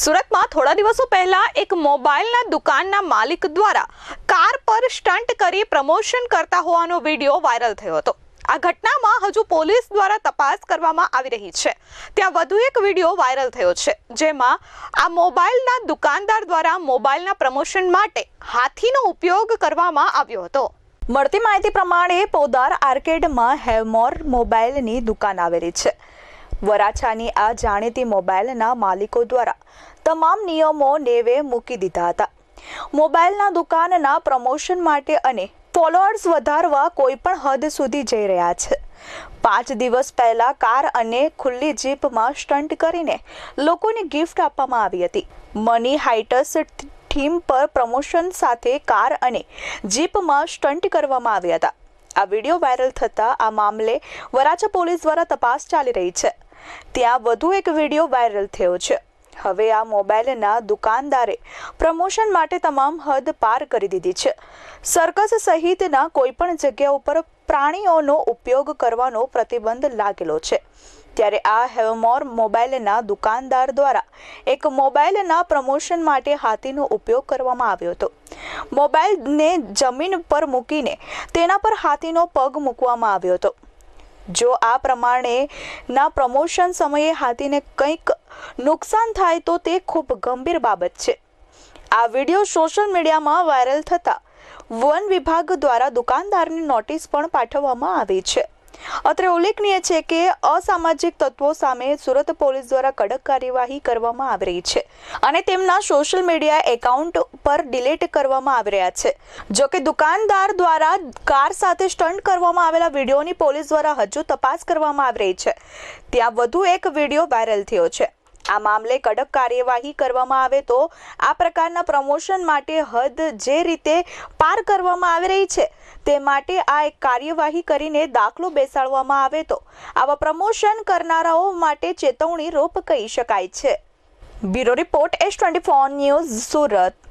સુરતમાં થોડા દિવસો પહેલા એક મોબાઈલના દુકાનના માલિક દ્વારા કાર પર સ્ટન્ટ કરી પ્રમોશન કરતા હોવાનો વીડિયો વાયરલ થયો હતો. આ ઘટનામાં હજુ પોલીસ દ્વારા તપાસ કરવામાં આવી રહી છે. ત્યાં વધુ એક વીડિયો વાયરલ થયો છે, જેમાં આ મોબાઈલના દુકાનદાર દ્વારા મોબાઈલના પ્રમોશન માટે હાથીનો ઉપયોગ કરવામાં આવ્યો હતો. મળતી માહિતી પ્રમાણે પોદાર આર્કેડમાં હેવમોર મોબાઈલની દુકાન આવેલી છે. વરાછાની આ જાણીતી મોબાઈલના માલિકો દ્વારા તમામ નિયમો નેવે મૂકી દીધા હતા. મોબાઈલના દુકાનના પ્રમોશન માટે અને ફોલોઅર્સ વધારવા કોઈ પણ હદ સુધી જઈ રહ્યા છે. પાંચ દિવસ પહેલા કાર અને ખુલ્લી જીપમાં સ્ટન્ટ કરીને લોકોને ગિફ્ટ આપવામાં આવી હતી. મની હાઇટસ થીમ પર પ્રમોશન સાથે કાર અને જીપમાં સ્ટન્ટ કરવામાં આવ્યા હતા. આ વીડિયો વાયરલ થતા આ મામલે વરાછા પોલીસ દ્વારા તપાસ ચાલી રહી છે. ત્યાં વધુ એક વીડિયો વાયરલ થયો છે. હવે આ મોબાઈલના દુકાનદારે પ્રમોશન માટે તમામ હદ પાર કરી દીધી છે. સર્કસ સહિતના કોઈપણ જગ્યા ઉપર પ્રાણીઓનો ઉપયોગ કરવાનો પ્રતિબંધ લાગેલો છે. ત્યારે આ હેવમોર મોબાઈલના દુકાનદાર દ્વારા એક મોબાઈલના પ્રમોશન માટે હાથીનો ઉપયોગ કરવામાં આવ્યો હતો. મોબાઈલને જમીન પર મૂકીને તેના પર હાથીનો પગ મૂકવામાં આવ્યો હતો. જો આ પ્રમાણેના પ્રમોશન સમયે હાથીને કંઈક નુકસાન થાય તો તે ખૂબ ગંભીર બાબત છે. આ વીડિયો સોશિયલ મીડિયામાં વાયરલ થતા વન વિભાગ દ્વારા દુકાનદારની નોટિસ પણ પાઠવવામાં આવી છે. અત્રે ઉલ્લેખનીય છે કે અસામાજિક તત્વો સામે સુરત પોલીસ દ્વારા કડક કાર્યવાહી કરવામાં આવી રહી છે અને તેમના સોશિયલ મીડિયા એકાઉન્ટ પર ડિલીટ કરવામાં આવી રહ્યા છે. જો કે દુકાનદાર દ્વારા કાર સાથે સ્ટન્ટ કરવામાં આવેલા વિડીયોની પોલીસ દ્વારા હજુ તપાસ કરવામાં આવી રહી છે. ત્યાં વધુ એક વીડિયો વાયરલ થયો છે. આ મામલે કડક કાર્યવાહી કરવામાં આવે તો આ પ્રકારના પ્રમોશન માટે હદ જે રીતે પાર કરવામાં આવી રહી છે તે માટે આ એક કાર્યવાહી કરીને દાખલો બેસાડવામાં આવે તો આવા પ્રમોશન કરનારાઓ માટે ચેતવણી રૂપ કહી શકાય છે. Bureau report S twenty four news Surat.